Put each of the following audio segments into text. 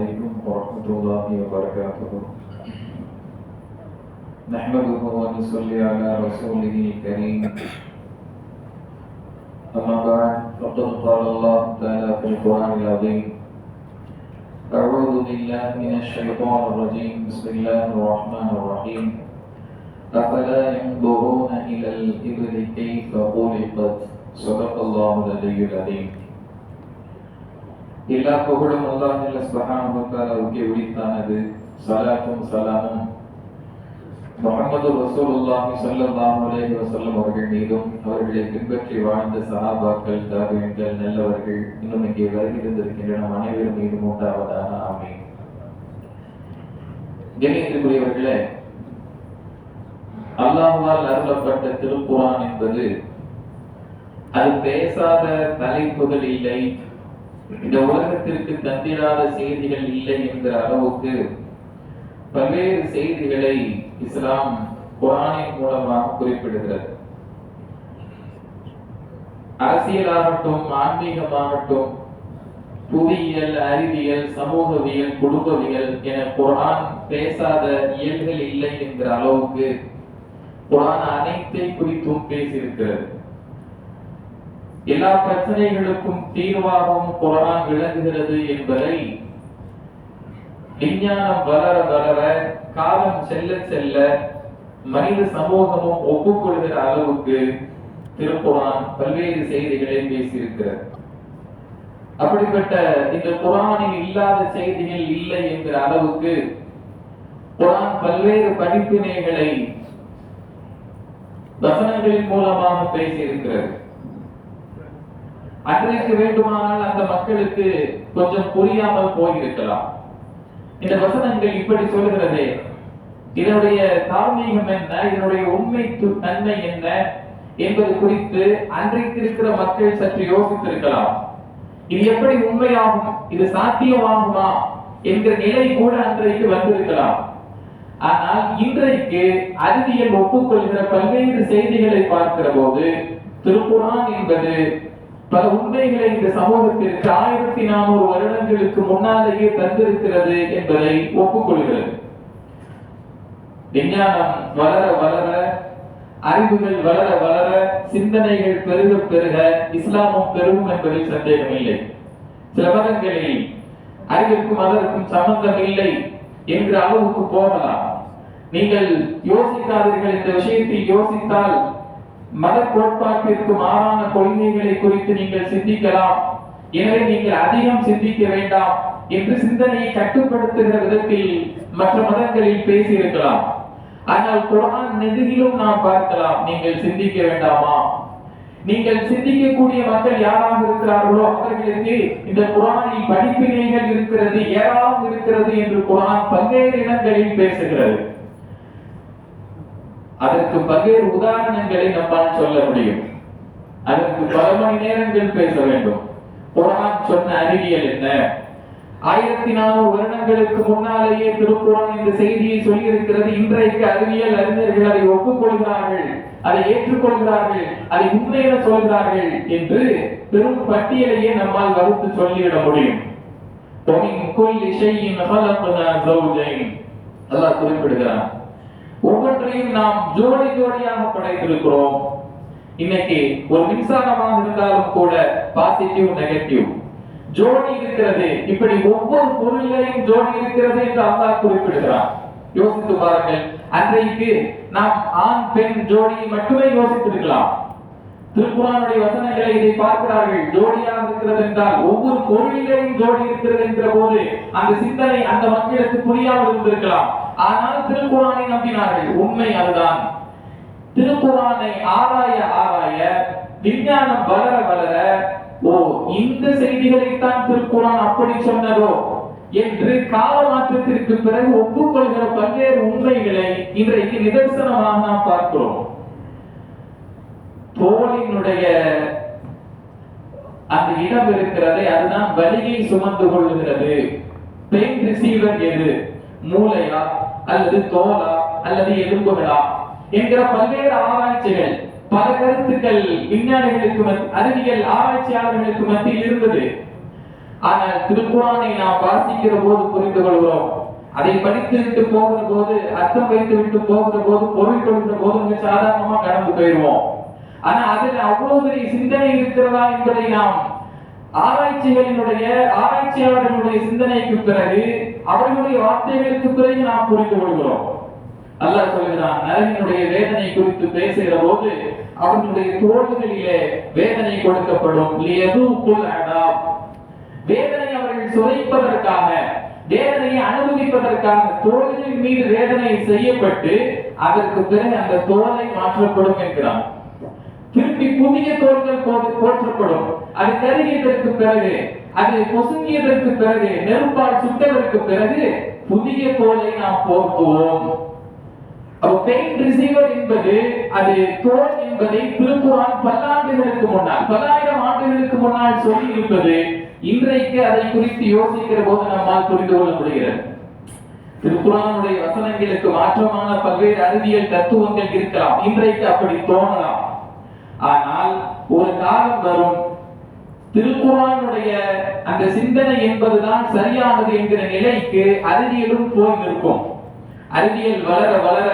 عليكم ورحمة الله وبركاته. نحمده ونصلي على رسوله الكريم. أما بعد فقد قال الله تعالى في القرآن العظيم أعوذ بالله من الشيطان الرجيم. بسم الله الرحمن الرحيم. أفلا ينظرون إلى الإبل كيف خلقت؟ صدق الله العلي العظيم. எல்லா புகழும் அல்லாஹ் சுப்ஹானஹு வ தஆலாவுக்கே உரித்தானது. ஸலாத்தும் ஸலாமும் முஹம்மது ரசூலுல்லாஹி ஸல்லல்லாஹு அலைஹி வஸல்லம் அவர்கள் மீதும் அவர்களை பின்பற்றி வாழ்ந்த சஹாபாக்கள் தாபியங்கள் நல்லவர்கள் இன்னும் இங்கே வருகை இருந்திருக்கின்ற நம் அனைவரும் மீதும் உண்டாவதாக. ஆமீன். கணியத்திற்குரியவர்களே அல்லாஹால் அருளப்பட்ட திருக்குரான் என்பது அது பேசாத தலைப்புகள் இல்லை. இந்த உலகத்திற்கு தந்திடாத செய்திகள் இல்லை என்கிற அளவுக்கு பல்வேறு செய்திகளை இஸ்லாம் குரானின் மூலமாக குறிப்பிடுகிறது. அரசியலாகட்டும் ஆன்மீகமாகட்டும் புவியியல் அறிவியல் சமூகவியல் குடும்பவியல் என குரான் பேசாத இயல்கள் இல்லை என்கிற அளவுக்கு குரான் அனைத்தை குறித்தும் பேசியிருக்கிறது. எல்லா பிரச்சனைகளுக்கும் தீர்வாகவும் குரான் விளங்குகிறது என்பதை விஞ்ஞானம் வளர வளர காலம் செல்ல செல்ல மனித சமூகமும் ஒப்புக்கொள்கிற அளவுக்கு திருக்குரான் பல்வேறு செய்திகளை பேசியிருக்கிறது. அப்படிப்பட்ட இந்த குரானில் இல்லாத செய்திகள் இல்லை என்கிற அளவுக்கு குரான் பல்வேறு படிப்பினைகளை வசனங்களின் மூலமாக பேசியிருக்கிறது. அன்றைக்கு வேண்டுமானால் அந்த மக்களுக்கு கொஞ்சம் புரியாமல் போயிருக்கலாம். இந்த வசனங்கள் இப்படி சொல்லுகிறதே. இதனுடைய தார்மீகம் என்ன? இதனுடைய உண்மை நன்மை என்ன? என்பது குறித்து அன்றைக்கு இருக்கிற மக்கள் சற்று யோசித்திருக்கலாம். இது எப்படி உண்மையாகும்? இது சாத்தியமாகுமா? என்கிற நிலை கூட அன்றைக்கு வந்திருக்கலாம். ஆனால் இன்றைக்கு அறிவியல் ஒப்புக்கொள்கிற பல்வேறு செய்திகளை பார்க்கிற போது திருப்புரான் என்பது பல உண்மைகளை இந்த சமூகத்திற்கு ஆயிரத்தி நானூறு வருடங்களுக்கு முன்னாலேயே தந்திருக்கிறது என்பதை ஒப்புக்கொள்கிறது. விஞ்ஞானம் வளர வளர அறிவுகள் வளர வளர சிந்தனைகள் பெருக பெருக இஸ்லாமும் பெருகும் என்பதில் சந்தேகம் இல்லை. சில மதங்களில் அறிவிற்கும் அதற்கும் சம்பந்தம் இல்லை என்ற அளவுக்கு போகலாம். நீங்கள் யோசிக்காதீர்கள் இந்த விஷயத்தில் யோசித்தால் மத கோட்பாட்டிற்கு மாறான கொள்கைகளை குறித்து நீங்கள் சிந்திக்கலாம். எனவே நீங்கள் அதிகம் சிந்திக்க வேண்டாம் என்று சிந்தனையை கட்டுப்படுத்துகிற விதத்தில் மற்ற மதங்களில் பேசியிருக்கலாம். ஆனால் குரான் நெதுகிலும் நாம் பார்க்கலாம் நீங்கள் சிந்திக்க வேண்டாமா? நீங்கள் சிந்திக்கக்கூடிய மக்கள் யாராக இருக்கிறார்களோ அவர்களுக்கு இந்த குரானில் படிப்பினைகள் இருக்கிறது ஏராளம் இருக்கிறது என்று குரான் பல்வேறு இடங்களில் பேசுகிறது. அதற்கு பல்வேறு உதாரணங்களை நம்மால் சொல்ல முடியும். அதற்கு பல மணி நேரங்கள் பேச வேண்டும். குரான் சொன்ன அறிவியல் என்ன? ஆயிரத்தி நானூறு வருடங்களுக்கு முன்னாலேயே திருக்குறள் இந்த செய்தியை சொல்லி இருக்கிறது இன்றைக்கு அறிவியல் அறிஞர்கள் அதை ஒப்புக்கொள்கிறார்கள். அதை ஏற்றுக்கொள்கிறார்கள். அதை உண்மையில சொல்கிறார்கள் என்று பெரும் பட்டியலையே நம்மால் வகுத்து சொல்லிவிட முடியும். அல்லாஹ் குறிப்பிடுகிறான். ஒவ்வொன்றையும் நாம் ஜோடி ஜோடியாக படைத்திருக்கிறோம். இன்னைக்கு ஒரு மின்சாரமாக இருந்தாலும் கூட பாசிட்டிவ் நெகட்டிவ் ஜோடி இருக்கிறது. இப்படி ஒவ்வொரு பொருளையும் ஜோடி இருக்கிறது என்று அல்லாஹ் குறிப்பிடுகிறான். யோசித்து பாருங்கள். அன்றைக்கு நாம் ஆண் பெண் ஜோடியை மட்டுமே யோசித்திருக்கலாம். திருக்குறானுடைய வசனங்களை இதை பார்க்கிறார்கள். ஜோடியாக இருக்கிறது என்றால் ஒவ்வொரு பொருளிலேயும் ஜோடி இருக்கிறது என்ற போது அந்த சிந்தனை அந்த மக்களுக்கு புரியாமல் இருந்திருக்கலாம். ஆனால் திருக்குறானை நம்பினார்கள் உண்மை அதுதான். திருக்குறானை ஆராய ஆராய விஞ்ஞானம் வளர வளர ஓ இந்த செய்திகளைத்தான் திருக்குறான் அப்படி சொன்னதோ என்று கால மாற்றத்திற்கு பிறகு ஒப்புக்கொள்கிற பல்வேறு உண்மைகளை இன்றைக்கு நிதர்சனமாக நாம் பார்க்கிறோம். தோளினுடைய அந்த இடம் இருக்கிறதே அதுதான் வலியை சுமந்து கொள்ளுகிறது. பெயின் ரிசீவர் எது? மூளையா? அல்லது தோலா அல்லது எலும்புகளா என்கிற பல்வேறு ஆராய்ச்சிகள் பல கருத்துக்கள் விஞ்ஞானிகளுக்கு அறிவியல் ஆராய்ச்சியாளர்களுக்கு மத்தியில் இருந்தது. ஆனால் திருக்குறானை நாம் வாசிக்கிற போது புரிந்து கொள்கிறோம். அதை படித்து விட்டு போகிற போது அர்த்தம் வைத்து விட்டு போகிற போது பொருள் கொள்கிற போது மிக சாதாரணமா கடந்து போயிடுவோம் ஆனா அதில் அவ்வளவு பெரிய சிந்தனை இருக்கிறதா என்பதை நாம் ஆராய்ச்சிகளினுடைய ஆராய்ச்சியாளர்களுடைய சிந்தனைக்கு பிறகு அவர்களுடைய வார்த்தைகளுக்கு பிறகு நாம் புரிந்து கொள்கிறோம். அல்லாஹ் சொல்கிறான் நரகனுடைய வேதனை குறித்து பேசுகிற போது அவர்களுடைய தோள்களிலே வேதனை கொடுக்கப்படும். வேதனை அவர்கள் சுவைப்பதற்காக வேதனையை அனுபவிப்பதற்காக தோள்கள் மீது வேதனை செய்யப்பட்டு அதற்கு பிறகு அந்த தோலை மாற்றப்படும் என்கிறான். திருப்பி புதிய தோள்கள் போற்றப்படும். அது கருகியதற்கு பிறகு அது பொசுங்கியதற்கு பிறகு நெருப்பால் சுட்டதற்கு பிறகு புதிய தோலை நாம் போர்த்துவோம். அப்ப பெயின் ரிசீவர் என்பது அது தோல் என்பதை திருக்குறான் பல்லாண்டுகளுக்கு முன்னால் பல்லாயிரம் ஆண்டுகளுக்கு முன்னால் சொல்லி இருப்பது இன்றைக்கு அதை குறித்து யோசிக்கிற போது நம்மால் புரிந்து கொள்ள முடிகிறது. திருக்குறானுடைய வசனங்களுக்கு மாற்றமான பல்வேறு அறிவியல் தத்துவங்கள் இருக்கலாம் இன்றைக்கு அப்படி தோணலாம். ஆனால் ஒரு காலம் வரும் திருக்குறானுடைய அந்த சிந்தனை என்பதுதான் சரியானது என்கிற நிலைக்கு அறிவியலும் போய் நிற்கும். அறிவியல் வளர வளர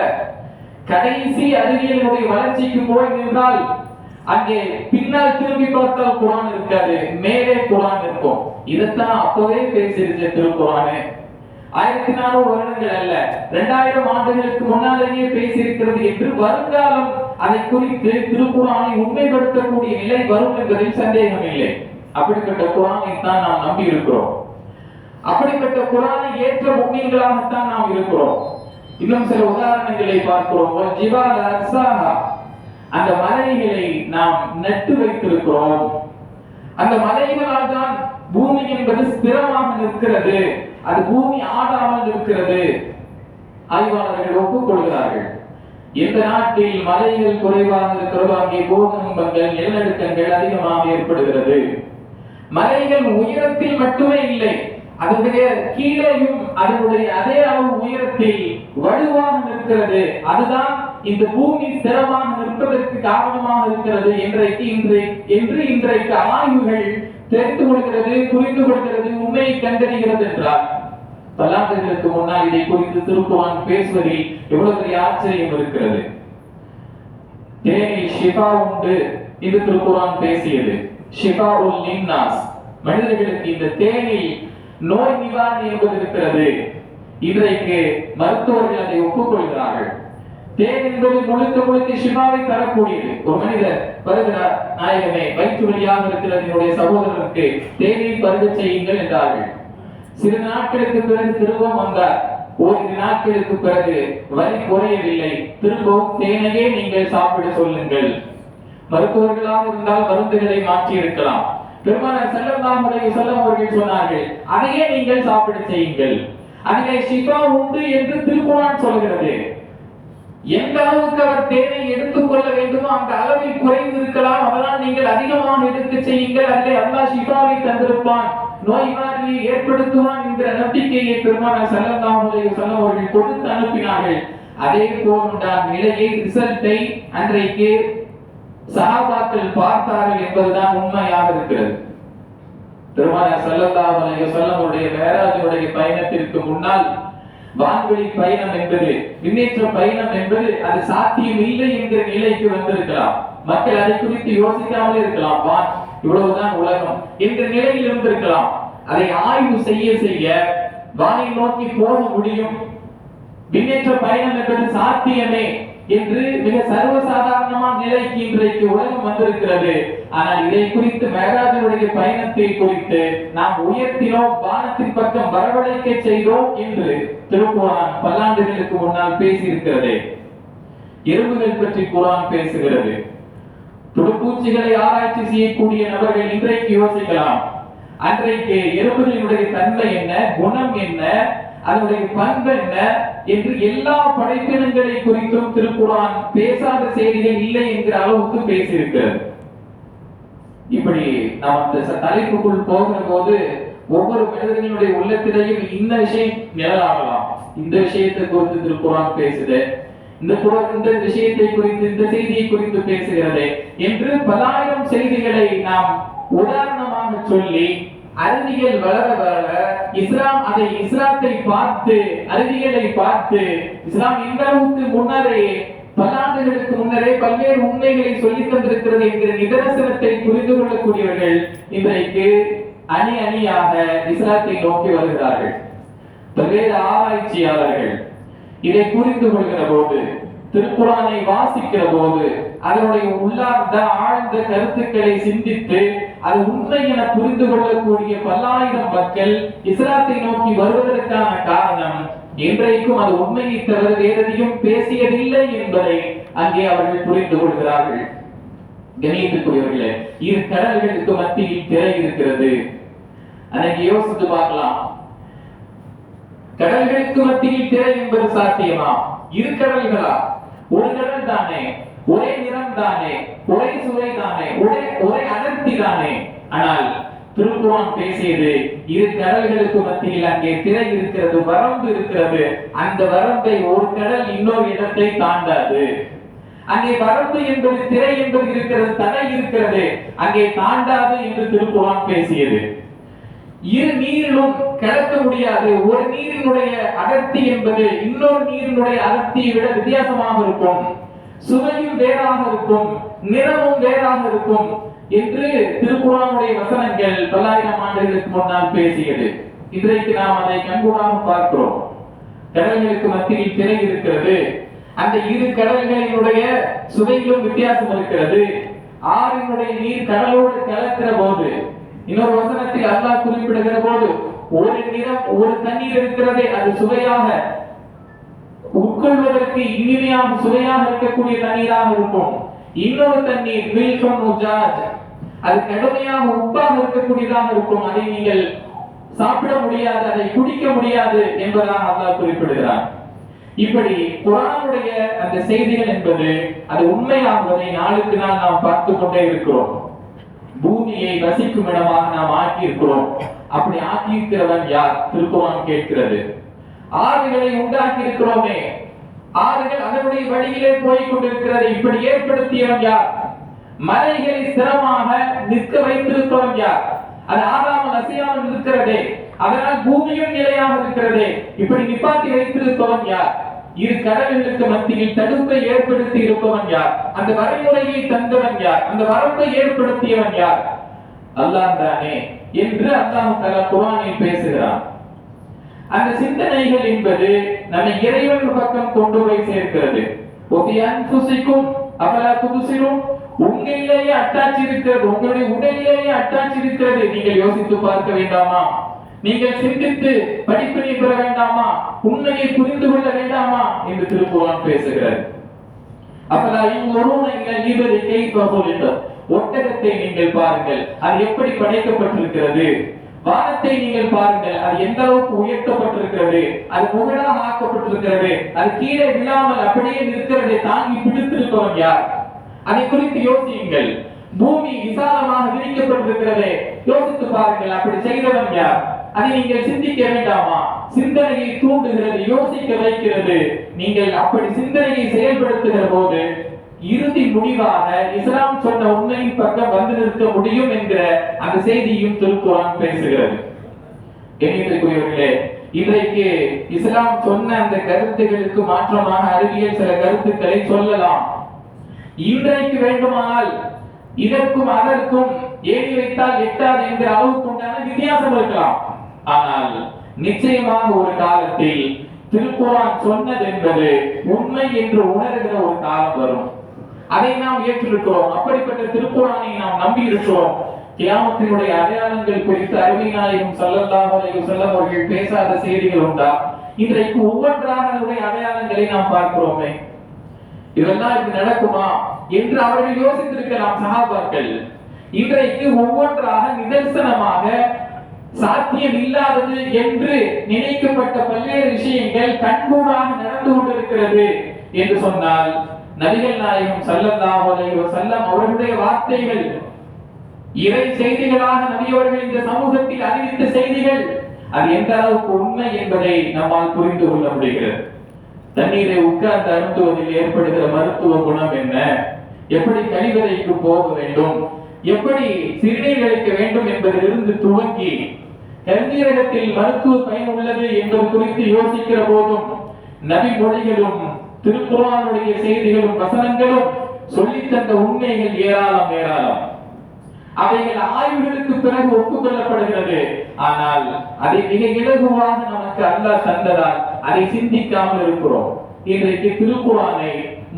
கடைசி அறிவியலுடைய வளர்ச்சிக்கு போய் நின்றால் அங்கே பின்னால் திரும்பி பார்த்தால் குரான் இருக்காது மேலே குரான் இருக்கும். இதைத்தான் அப்பவே பேசிருச்ச திருக்குறானு. ஆயிரத்தி நானூறு வருடங்கள் அல்ல. இரண்டாயிரம் ஆண்டுகளுக்கு முன்னாலேயே பேசியிருக்கிறது என்று வருங்காலம் அதை குறித்து திருக்குறானை உண்மைப்படுத்தக்கூடிய நிலை வரும் என்பதில் சந்தேகம் இல்லை அப்படிப்பட்ட குரானை தான் நாம் நம்பி இருக்கிறோம் அப்படிப்பட்ட குரானை ஏற்ற முக்கியங்களாகத்தான் நாம் இருக்கிறோம். இன்னும் சில உதாரணங்களை பார்க்கிறோம். ஒரு அர்சாஹா. அந்த மலைகளை நாம் நட்டு வைத்திருக்கிறோம். அந்த மலைகளால் தான் பூமி என்பது ஸ்திரமாக நிற்கிறது. அது பூமி ஆடாமல் இருக்கிறது. ஆய்வாளர்கள் ஒப்புக்கொள்கிறார்கள். எந்த நாட்டில் மலைகள் குறைவாக இருக்கிறதோ அங்கே பூகம்பங்கள் நிலநடுக்கங்கள் அதிகமாக ஏற்படுகிறது. மலைகள் உயரத்தில் மட்டுமே இல்லை அதனுடைய கீழேயும் அதனுடைய அதே அளவு உயரத்தில் வலுவாக நிற்கிறது. அதுதான் இந்த பூமி சிறமாக நிற்பதற்கு காரணமாக இருக்கிறது. இன்றைக்கு இன்று என்று இன்றைக்கு ஆய்வுகள் தெரிந்து கொள்கிறது புரிந்து கொள்கிறது உண்மையை கண்டறிகிறது என்றால். பல்லாண்டுகளுக்கு முன்னால் இதை குறித்து திருப்புவான் பேசுவதில் எவ்வளவு பெரிய ஆச்சரியம் இருக்கிறது. தேனில் ஷிஃபா உண்டு இது திருக்குறான் பேசியது. ஷிஃபா உல் லின்னாஸ். மனிதர்களுக்கு இந்த தேனில் நோய் நிவாரணி என்பது இருக்கிறது. இன்றைக்கு மருத்துவர்கள் அதை ஒப்புக்கொள்கிறார்கள். தேன் என்பது முழுக்க முழுக்க சிவாவை தரக்கூடியது. ஒரு மனிதர் வருகிறார் நாயகமே வயிற்று வழியாக இருக்கிறது. என்னுடைய சகோதரருக்கு தேனை பருக செய்யுங்கள் என்றார்கள். சில நாட்களுக்கு பிறகு திரும்பவும் வந்தார். ஓரிரு நாட்களுக்கு பிறகு வரி குறையவில்லை. திரும்பவும் தேனையே நீங்கள் சாப்பிட சொல்லுங்கள். மருத்துவர்களாக இருந்தால் மருந்துகளை மாற்றி இருக்கலாம் பெருமானார் செல்லலாம் செல்லம் அவர்கள் சொன்னார்கள் அதையே நீங்கள் சாப்பிட செய்யுங்கள். அதிலே சிவா உண்டு என்று திருக்குறான் சொல்கிறது. எந்த அளவுக்கு அவர் தேனை எடுத்துக் கொள்ள வேண்டுமோ அந்த அளவில் குறைந்து இருக்கலாம் அதனால் நீங்கள் அதிகமாக எடுத்து செய்யுங்கள். அதிலே அல்லா சிவாவை தந்திருப்பான். நோய் மாதிரி ஏற்படுத்துவான் என்ற நம்பிக்கையை பெருமான ஸல்லல்லாஹு அலைஹி அவர்கள் கொடுத்து அனுப்பினார்கள். அதே போன்றான் நிலையை ரிசல்ட்டை அன்றைக்கு சகாபாக்கள் பார்த்தார்கள் என்பதுதான் உண்மையாக இருக்கிறது. திருமண ஸல்லல்லாஹு செல்லமுடைய மேராஜுடைய பயணத்திற்கு முன்னால் வான்வழி பயணம் என்பது முன்னேற்ற பயணம் என்பது அது சாத்தியம் இல்லை என்கிற நிலைக்கு வந்திருக்கலாம். மக்கள் அதை குறித்து யோசிக்காமல் இருக்கலாம். வான் இவ்வளவுதான் உலகம் என்ற நிலையில் இருந்திருக்கலாம். அதை ஆய்வு செய்ய செய்ய வானை நோக்கி போக முடியும். முன்னேற்ற பயணம் என்பது சாத்தியமே. என்று மிக சர்வசாதாரணமான நிலைக்கு இன்றைக்கு உலகம் வந்திருக்கிறது. ஆனால் இதை குறித்து மேராஜனுடைய பயணத்தை குறித்து நாம் உயர்த்தினோம் வானத்தின் பக்கம் வரவழைக்க செய்தோம் என்று திருக்குறான் பல்லாண்டுகளுக்கு முன்னால் பேசியிருக்கிறது. எறும்புகள் பற்றி குரான் பேசுகிறது. துடுப்பூச்சிகளை ஆராய்ச்சி செய்யக்கூடிய நபர்கள் இன்றைக்கு யோசிக்கலாம். அன்றைக்கு எறும்புகளினுடைய தன்மை என்ன குணம் என்ன அதனுடைய பண்பு என்ன என்று எல்லா படைப்பினங்களை குறித்தும் திருக்குறான் பேசாத செய்திகள் இல்லை என்கிற அளவுக்கு பேசியிருக்கிறது. இப்படி நாம் அந்த தலைப்புக்குள் போகிற போது ஒவ்வொரு மனிதர்களுடைய உள்ளத்திலேயும் இந்த விஷயம் நிழலாகலாம். இந்த விஷயத்தை குறித்து திருக்குறான் பேசுது. இந்த குரான் இந்த விஷயத்தை குறித்து இந்த செய்தியை குறித்து பேசுகிறது என்று பலாயிரம் செய்திகளை நாம் உதாரணமாக சொல்லி அறிவியல் வளர வளர இஸ்லாம் அதை இஸ்லாத்தை பார்த்து அறிவியலை பார்த்து இஸ்லாம் இந்த அளவுக்கு முன்னரே பல ஆண்டுகளுக்கு முன்னரே பல்வேறு உண்மைகளை சொல்லித் தந்திருக்கிறது என்கிற நிதர்சனத்தை புரிந்து கொள்ளக்கூடியவர்கள் இன்றைக்கு அணி அணியாக இஸ்லாத்தை நோக்கி வருகிறார்கள். பல்வேறு ஆராய்ச்சியாளர்கள் இதை புரிந்து கொள்கிற போது திருக்குறானை வாசிக்கிற போது அதனுடைய உள்ளார்ந்த ஆழ்ந்த கருத்துக்களை சிந்தித்து அது உண்மை என புரிந்து கொள்ளக்கூடிய பல்லாயிரம் மக்கள் இஸ்லாத்தை நோக்கி வருவதற்கான காரணம் இன்றைக்கும் அது உண்மையை தவிர வேறதையும் பேசியதில்லை என்பதை அங்கே அவர்கள் புரிந்து கொள்கிறார்கள். கணியத்துக்குரியவர்களே இரு கடல்களுக்கு மத்தியில் திரை இருக்கிறது. அன்னைக்கு யோசித்து பார்க்கலாம். கடல்களுக்கு மத்தியில் திரை என்பது சாத்தியமா? இரு கடல்களா? ஒரு கடல் தானே. ஒரே நிறம் தானே ஒரே சுவை தானே ஒரே ஒரே அடர்த்தி தானே. ஆனால் திருக்குறான் பேசியது இரு கடல்களுக்கு மத்தியில் அங்கே திரை இருக்கிறது வரம்பு இருக்கிறது. அந்த வரம்பை ஒரு கடல் இன்னொரு இடத்தை தாண்டாது. அங்கே வரம்பு என்பது திரை என்பது இருக்கிறது தடை இருக்கிறது. அங்கே தாண்டாது என்று திருக்குறான் பேசியது. இரு நீரிலும் கலக்க முடியாது. ஒரு நீரினுடைய அடர்த்தி என்பது இன்னொரு நீரினுடைய அடர்த்தியை விட வித்தியாசமாக இருக்கும். சுவையும் வேறாக இருக்கும் நிறமும் வேறாக இருக்கும் என்று திருக்குறானுடைய வசனங்கள் பல்லாயிரம் ஆண்டுகளுக்கு முன்னால் பேசியது. இன்றைக்கு நாம் அதை கண்கூடாக பார்க்கிறோம். கடல்களுக்கு மத்தியில் திரை இருக்கிறது. அந்த இரு கடல்களினுடைய சுவையிலும் வித்தியாசம் இருக்கிறது. ஆறினுடைய நீர் கடலோடு கலக்கிற போது இன்னொரு வசனத்தில் அல்லாஹ் குறிப்பிடுகிற போது ஒரு நிறம் ஒரு தண்ணீர் இருக்கிறதே அது சுவையாக உட்கொள்வதற்கு இனிமையாக சுவையாக இருக்கக்கூடிய தண்ணீராக இருக்கும் இன்னொரு தண்ணீர் மில்கம் உஜாஜ் அது கடுமையாக உப்பாக இருக்கக்கூடியதாக இருக்கும். அதை நீங்கள் சாப்பிட முடியாது அதை குடிக்க முடியாது என்பதாக அல்லாஹ் குறிப்பிடுகிறார். இப்படி குரானுடைய அந்த செய்திகள் என்பது அது உண்மையாகுவதை நாளுக்கு நாள் நாம் பார்த்து கொண்டே இருக்கிறோம். பூமியை வசிக்கும் இடமாக நாம் ஆக்கி இருக்கிறோம் அப்படி ஆக்கியிருக்கிறவன் யார்? திருக்குறான் கேட்கிறது. ஆறுகளை உண்டாக்கி இருக்கிறோமே ஆறுகள் அதனுடைய வழியிலே போய் கொண்டிருக்கிறது இப்படி ஏற்படுத்தியவன் யார்? மலைகளை ஸ்திரமாக நிற்க வைத்திருப்பவன் யார்? அது ஆறாமல் அசையாமல் இருக்கிறதே. அதனால் பூமியும் நிலையாக இருக்கிறதே. இப்படி நிப்பாட்டி வைத்திருப்பவன் யார்? இரு கடல்களுக்கு மத்தியில் தடுப்பை ஏற்படுத்தி இருப்பவன் யார்? அந்த வரைமுறையை தந்தவன் யார்? அந்த வரம்பை ஏற்படுத்தியவன் யார்? அல்லாஹ் தானே என்று அல்லாஹ் தலா குரானில் பேசுகிறான். அந்த சிந்தனைகள் என்பது நம்மை இறைவன் பக்கம் கொண்டு போய் சேர்க்கிறது. ஒபி அன்புசிக்கும் அவலா புதுசிரும் உங்களிலேயே அட்டாச் இருக்கிறது உங்களுடைய உடலிலேயே அட்டாச் இருக்கிறது நீங்கள் யோசித்து பார்க்க வேண்டாமா? நீங்கள் சிந்தித்து படிப்பினை பெற வேண்டாமா? உண்மையை புரிந்து கொள்ள வேண்டாமா? என்று திருக்குறான் பேசுகிறது. அப்பலா இவ்வொருவனை நீபதி கைப்ப ஒட்டகத்தை நீங்கள் பாருங்கள் அது எப்படி படைக்கப்பட்டிருக்கிறது? வானத்தை நீங்கள் பாருங்கள். அது எந்த அளவுக்கு உயர்த்தப்பட்டிருக்கிறது? அது புகழாக ஆக்கப்பட்டிருக்கிறது. அது கீழே விழாமல் அப்படியே நிற்கிறதை தாங்கி பிடித்திருப்பவன் யார்? அதை குறித்து யோசியுங்கள். பூமி விசாலமாக விரிக்கப்பட்டிருக்கிறதே. யோசித்து பாருங்கள் அப்படி செய்தவன் யார்? அதை நீங்கள் சிந்திக்க வேண்டாமா? சிந்தனையை தூண்டுகிறது யோசிக்க வைக்கிறது. நீங்கள் அப்படி சிந்தனையை செயல்படுத்துகிற போது இறுதி முடிவாக இஸ்லாம் சொன்ன உண்மையின் பக்கம் வந்து நிற்க முடியும் என்கிற அந்த செய்தியும் திருக்குறான் பேசுகிறது. கண்ணியத்திற்குரியவர்களே இன்றைக்கு இஸ்லாம் சொன்ன அந்த கருத்துகளுக்கு மாற்றமாக அறிவியல் சில கருத்துக்களை சொல்லலாம். இன்றைக்கு வேண்டுமானால் இதற்கும் அதற்கும் ஏறி வைத்தால் எட்டாது என்கிற அளவுக்கு உண்டான வித்தியாசம் இருக்கலாம். ஆனால் நிச்சயமாக ஒரு காலத்தில் திருக்குறான் சொன்னது என்பது உண்மை என்று உணர்கிற ஒரு காலம் வரும். அதை நாம் ஏற்றிருக்கிறோம். அப்படிப்பட்ட திருக்குறானை நாம் நம்பி இருக்கிறோம் கியாமத்தினுடைய அடையாளங்கள் குறித்து அருமை நாயகம் ஸல்லல்லாஹு அலைஹி வஸல்லம் அவர்கள் பேசாத செய்திகள் உண்டா? இன்றைக்கு ஒவ்வொன்றாக அதனுடைய அடையாளங்களை நாம் பார்க்கிறோமே. இதெல்லாம் இப்படி நடக்குமா என்று அவர்கள் யோசித்திருக்கலாம் சகாபாக்கள். இன்றைக்கு ஒவ்வொன்றாக நிதர்சனமாக சாத்தியம் இல்லாதது என்று நினைக்கப்பட்ட பல்வேறு விஷயங்கள் கண்கூடாக நடந்து கொண்டிருக்கிறது என்று சொன்னால் நபிகள் நாயகம் சல்லல்லாஹு அலைஹி வஸல்லம் அவர்களுடைய வார்த்தைகள் இறை செய்திகளாக நபியவர்கள் இந்த சமூகத்தில் அறிவித்த செய்திகள் அது எந்த அளவுக்கு உண்மை என்பதை நம்மால் புரிந்து கொள்ள முடிகிறது. தண்ணீரை உட்கார்ந்து அருந்துவதில் ஏற்படுகிற மருத்துவ குணம் என்ன? எப்படி கழிவறைக்கு போக வேண்டும்? எப்படி சிறுநீர் அளிக்க வேண்டும் என்பதிலிருந்து துவங்கி கருஞ்சீரகத்தில் மருத்துவ பயன் உள்ளது என்பது குறித்து யோசிக்கிற போதும் நபி மொழிகளும் திருக்குறானுடைய செய்திகளும் வசனங்களும் சொல்லித்தந்த உண்மைகள் ஏராளம் ஏராளம். அவைகள் ஆய்வுகளுக்கு பிறகு ஒப்புக்கொள்ளப்படுகிறது. ஆனால் அதை மிக இலகுவாக நமக்கு அல்லாஹ் தந்ததால் அதை சிந்திக்காமல் இருக்கிறோம். இன்றைக்கு திருக்குறானை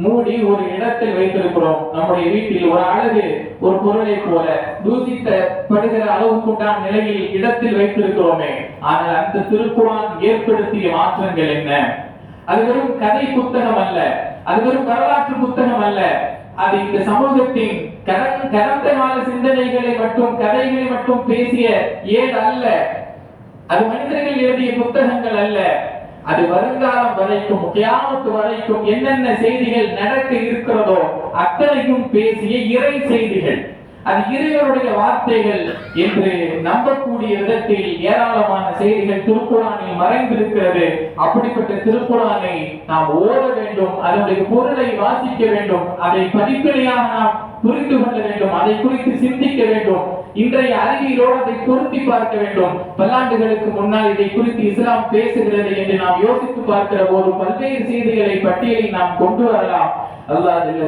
மூடி ஒரு இடத்தில் வைத்திருக்கிறோம். நம்முடைய வீட்டில் ஒரு அழகு ஒரு பொருளை போல தூசித்தப்படுகிற அளவுக்குண்டான நிலையில் இடத்தில் வைத்திருக்கிறோமே. ஆனால் அந்த திருக்குறான் ஏற்படுத்திய மாற்றங்கள் என்ன? அது வெறும் கதை புத்தகம் அல்ல. அது வெறும் வரலாற்று புத்தகம் அல்ல. அது இந்த சமூகத்தின் கடந்த கால சிந்தனைகளை மட்டும் கதைகளை மட்டும் பேசிய ஏன் அல்ல? அது மனிதர்கள் எழுதிய புத்தகங்கள் அல்ல. அது வருங்காலம் வரைக்கும் கியாமத்து வரைக்கும் என்னென்ன செய்திகள் நடக்க இருக்கிறதோ அத்தனையும் பேசிய இறை செய்திகள். அது இறைவருடைய வார்த்தைகள் என்று நம்பக்கூடிய விதத்தில் ஏராளமான செய்திகள் திருக்குறானில் மறைந்திருக்கிறது. அப்படிப்பட்ட திருக்குறானை நாம் ஓட வேண்டும் அதனுடைய பொருளை வாசிக்க வேண்டும் அதை படிப்படியாக நாம் புரிந்து கொள்ள வேண்டும் அதை குறித்து சிந்திக்க வேண்டும். இன்றைய அறிவியலோடு அதை பொருத்தி பார்க்க வேண்டும். பல்லாண்டுகளுக்கு முன்னால் இதை குறித்து இஸ்லாம் பேசுகிறது என்று நாம் யோசித்து பார்க்கிற போது பல்வேறு செய்திகளை பட்டியலில் நாம் கொண்டு வரலாம். அல்லாஹ் ஜல்ல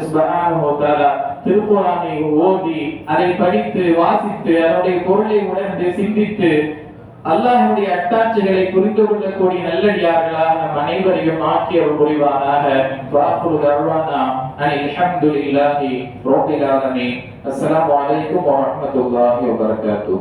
சுப்ஹானஹு ஓதி அதை படித்து வாசித்து அதனுடைய பொருளை உணர்ந்து சிந்தித்து அல்லாஹ்வுடைய அட்டாட்சிகளை புரிந்து கொள்ளக்கூடிய நல்லடியார்களாக நம் அனைவரையும் ஆக்கியவர் புரிவானாக வாக்குரு தருவானா அனில் அல்ஹம்துலில்லாஹி ரப்பில் ஆலமீன். அஸ்ஸலாமு அலைக்கும் வரஹ்மத்துல்லாஹி வபரகாத்துஹு